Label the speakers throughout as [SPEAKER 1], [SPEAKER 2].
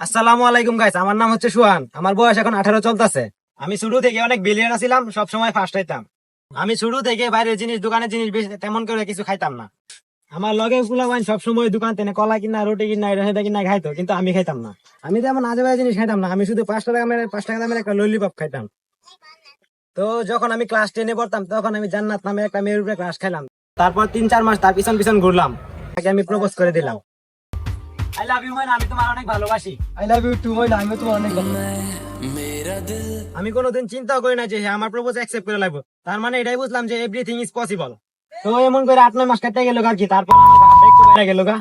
[SPEAKER 1] আসসালামু আলাইকুম গাইস আমার নাম হচ্ছে সুহান। আমার বয়স এখন আঠারো চলতেছে। আমি শুরু থেকে অনেক বিলিয়ন ছিলাম সব সময় ফার্স্ট হইতাম। আমি শুরু থেকে বাইরের জিনিস, দোকানের জিনিস বেশি, তেমন করে কিছু খাইতাম না। আমার লগে ফুলাবাইন সব সময় দোকান থেকে কলা কিনা, রুটি কিনা সেটা কিনা খাইতো, কিন্তু আমি খাইতাম না। আমি তেমন আজে বাজে জিনিস খাইতাম না। আমি শুধু পাঁচ টাকা দামের, পাঁচ টাকা দামের একটা ললিপপ খাইতাম। তো যখন আমি ক্লাস টেনে পড়তাম, তখন আমি জান্নাত নামে একটা মেয়ের উপরে ক্লাস খেলাম। তারপর তিন চার মাস তার পিছন পিছন ঘুরলাম। তাকে আমি প্রপোজ করে দিলাম। আই লাভ ইউ মানে আমি তোমার অনেক ভালোবাসি।
[SPEAKER 2] I love you too Moyna আমি তোমার অনেক
[SPEAKER 1] আমি কোনোদিন চিন্তাও করি না যে হ্যাঁ আমার প্রপোজ অ্যাকসেপ্ট করে লাগবো তার মানে এটাই বুঝলাম যে এভরিথিং ইজ পসিবল তো এমন করে আট নয় মাস কাটতে গেল আর কি। তারপর আমার গা গেল গা।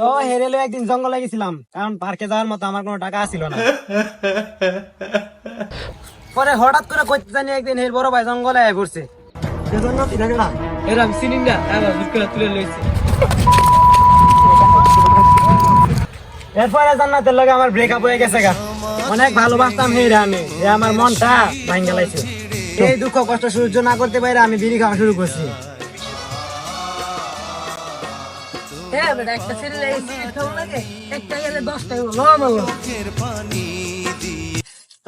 [SPEAKER 1] তো হেরেলো একদিন জঙ্গলে গেছিলাম। কারণ পার্কে যাওয়ার মতো আমার কোনো টাকা ছিল না। পরে হঠাৎ করে করতে জানি একদিন হের বড় ভাই জঙ্গলে আয় পড়ছে। তিনাকে না?
[SPEAKER 2] এরা আমি চিনি না। এবার বুঝ তুলে লইছি।
[SPEAKER 1] এরপরে জান্নাতের লগে আমার ব্রেকআপ হয়ে গেছে গা। অনেক ভালোবাসতাম হেরে আমি। এ আমার মনটা ভাঙ গেলাইছে এই দুঃখ কষ্ট সহ্য না করতে পারে আমি বিড়ি খাওয়া শুরু করছি।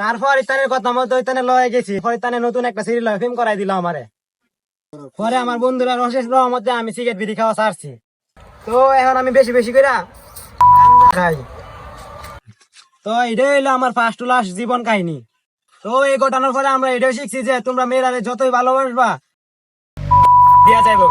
[SPEAKER 1] তারপর ইতানের কথা মতো ইতানে লয়ে গেছি। ইতানে নতুন একটা সিরিয়াল ফিল্ম করাই দিল আমারে। পরে আমার বন্ধুরা অশেষ রহমতে আমি সিগারেট বিড়ি খাওয়া ছাড়ছি। তো এখন আমি বেশি বেশি করে তো এটাই হইল আমার ফার্স্ট টু লাস্ট জীবন কাহিনী। তো এই ঘটনার পরে আমরা এটাও শিখছি যে তোমরা মেয়েরা যতই ভালোবাসবা, দিয়া যাইব